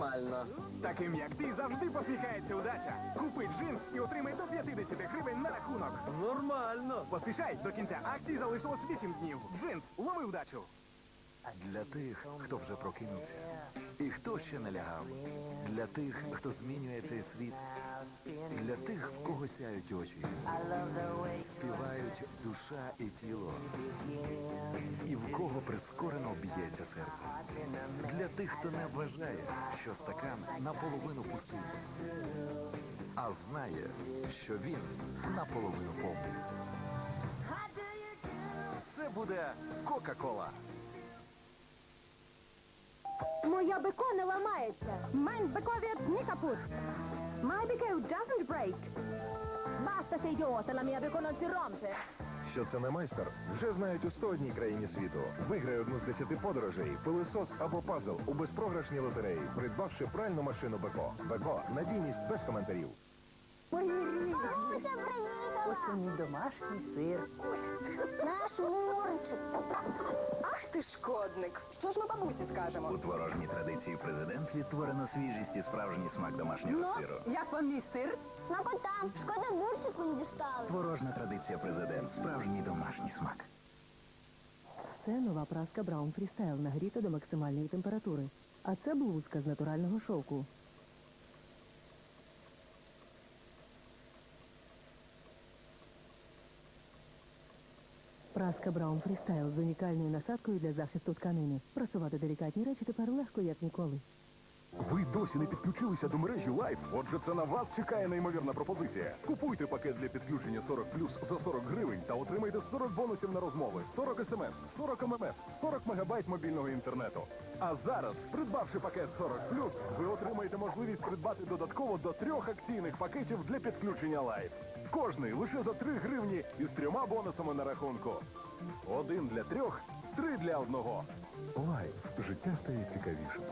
Нормально. Таким як ти завжди посміхається удача. Купи джинс і отримай до 50 гривень на рахунок. Нормально. Поспішай, до кінця акції залишилось 8 днів. Джинс, лови удачу. Для тих, хто вже прокинувся, і хто ще не лягав. Для тих, хто змінює цей світ. Для тих, в кого сяють очі. Співають душа і тіло. І в кого прискорено б'ється серце. Для тих, хто не вважає, що стакан наполовину пустий. А знає, що він наполовину повний. Все буде Кока-Кола. Моя беко не ламається. Mein bekovet не капут. My beko doesn't break. Basta sei idiota, la mia beko non si rompe. Що це не майстер, вже знають у 101 країні світу. Виграй одну з 10 подорожей, пилисос або пазл у безпрограшній лотереї, придбавши пральну машину Беко. Беко надійність без коментарів. Маруся приїхала! Ось мій домашній сир. Наш Мурчик! Ти шкодник! Що ж ми бабусі скажемо? У творожній традиції президент відтворено свіжість і справжній смак домашнього сиру. як вам мій сир? Смакота! Шкода бурчику не дістали. Творожна традиція президент. Справжній домашній смак. Це нова праска Браун Фрістайл, нагріта до максимальної температури. А це блузка з натурального шовку. Праска Браун Фрістайл з унікальною насадкою для захисту тканини. Просувати делікатні речі тепер легко, як ніколи. Ви досі не підключилися до мережі Лайф? Отже, це на вас чекає неймовірна пропозиція. Купуйте пакет для підключення 40 за 40 гривень та отримайте 40 бонусів на розмови, 40 смс, 40 ММС, 40 мегабайт мобільного інтернету. А зараз, придбавши пакет 40 ви отримаєте можливість придбати додатково до трьох акційних пакетів для підключення Лайф. Кожний лише за 3 гривні із трьома бонусами на рахунку. Один для трьох, три для одного. Лайф. Життя стає цікавішим.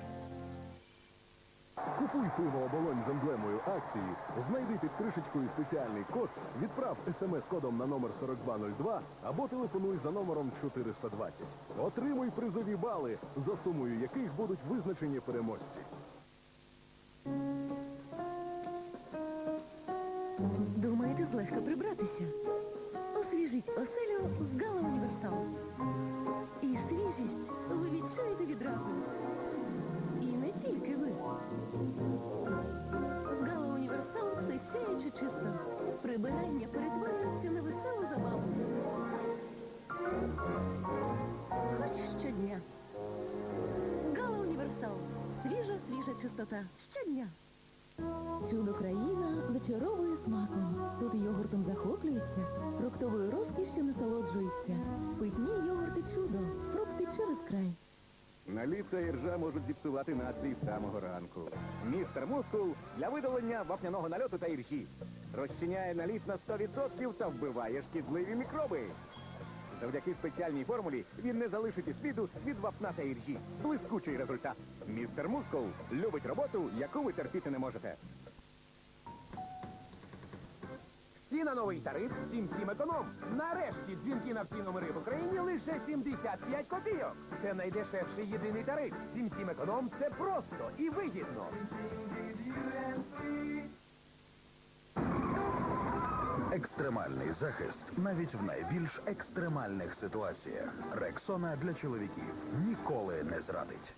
Купуй пиво оболонь з емблемою акції, знайди під кришечкою спеціальний код, відправ смс-кодом на номер 4202 або телефонуй за номером 420. Отримуй призові бали, за сумою яких будуть визначені переможці. Думаєте злегка прибратися? Прибирання перетворюється на веселу забаву. Хоч щодня. Гала Універсал. Свіжа, свіжа чистота. Щодня. Чудо країна зачаровує смаком. Тут йогуртом захоплюється, Наліт і іржа можуть зіпсувати настрій з самого ранку. Містер Мускул для видалення вапняного нальоту та іржі. Розчиняє наліт на 100% та вбиває шкідливі мікроби. Завдяки спеціальній формулі він не залишить і сліду від вапна та іржі. Блискучий результат. Містер Мускул любить роботу, яку ви терпіти не можете. Всі на новий тариф 77 економ. Нарешті дзвінки на всі номери в Україні лише 75 копійок. Це найдешевший єдиний тариф. 77 економ це просто і вигідно. Екстремальний захист навіть в найбільш екстремальних ситуаціях. Рексона для чоловіків ніколи не зрадить.